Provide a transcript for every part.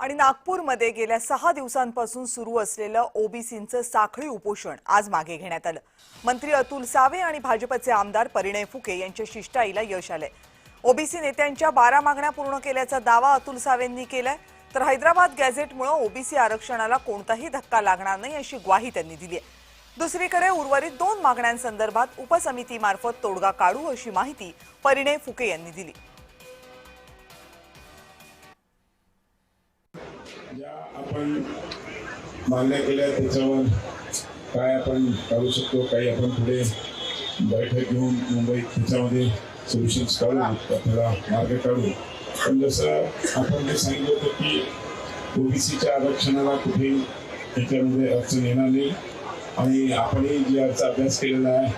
आणि नागपूरमध्ये गेल्या सहा दिवसांपासून सुरू असलेलं ओबीसींचं साखळी उपोषण आज मागे घेण्यात आलं. मंत्री अतुल सावे आणि भाजपचे आमदार परिणय फुके यांच्या शिष्टाईला यश आलंय. ओबीसी नेत्यांच्या बारा मागण्या पूर्ण केल्याचा दावा अतुल सावेंनी केलाय. तर हैदराबाद गॅझेटमुळे ओबीसी आरक्षणाला कोणताही धक्का लागणार नाही अशी ग्वाही त्यांनी दिली आहे. दुसरीकडे उर्वरित दोन मागण्यांसंदर्भात उपसमितीमार्फत तोडगा काढू अशी माहिती परिणय फुके यांनी दिली. ज्या आपण मान्य केल्या त्याच्यावर काय आपण काढू शकतो काही आपण पुढे बैठक घेऊन मुंबईत त्याच्यामध्ये सोल्युशन्स काढू आपल्याला मार्ग काढू. पण जसं आपण जे सांगितलं होतं की ओबीसीच्या आरक्षणाला कुठे त्याच्यामध्ये अडचण येणार नाही आणि आपणही जे याचा अभ्यास केलेला आहे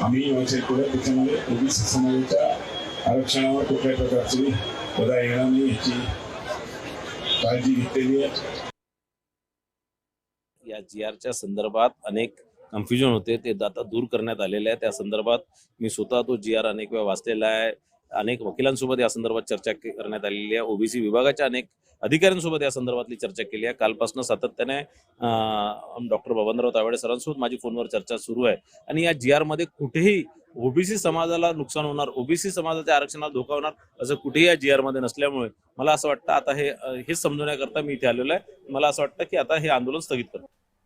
आम्ही वाचन केलं त्याच्यामध्ये ओबीसी समाजाच्या आरक्षणावर कुठल्याही प्रकारची बदा येणार नाही याची काळजी घेतलेली आहे. या जी आरच्या संदर्भात अनेक कन्फ्युजन होते. ते आता दूर करण्यात आलेले आहे त्या संदर्भात मी स्वतः तो जी आर अनेक वेळा वाचलेला आहे. अनेक वकिलांसोबत या संदर्भात चर्चा करण्यात आलेली आहे. ओबीसी विभागाच्या अनेक अधिकाऱ्यांसोबत या संदर्भातली चर्चा केली आहे. कालपासून सातत्याने डॉक्टर बबनराव तावडे सरांसोबत माझी फोनवर चर्चा सुरू आहे. आणि या जी आरमध्ये कुठेही ओबीसी समाजाला नुकसान होणार ओबीसी समाजाच्या आरक्षणाला धोका होणार असं कुठेही या जी आरमध्ये नसल्यामुळे मला असं वाटतं आता हे हे हेच समजवण्याकरता मी इथे आलेलो आहे. मला असं वाटतं की आता हे आंदोलन स्थगित करतो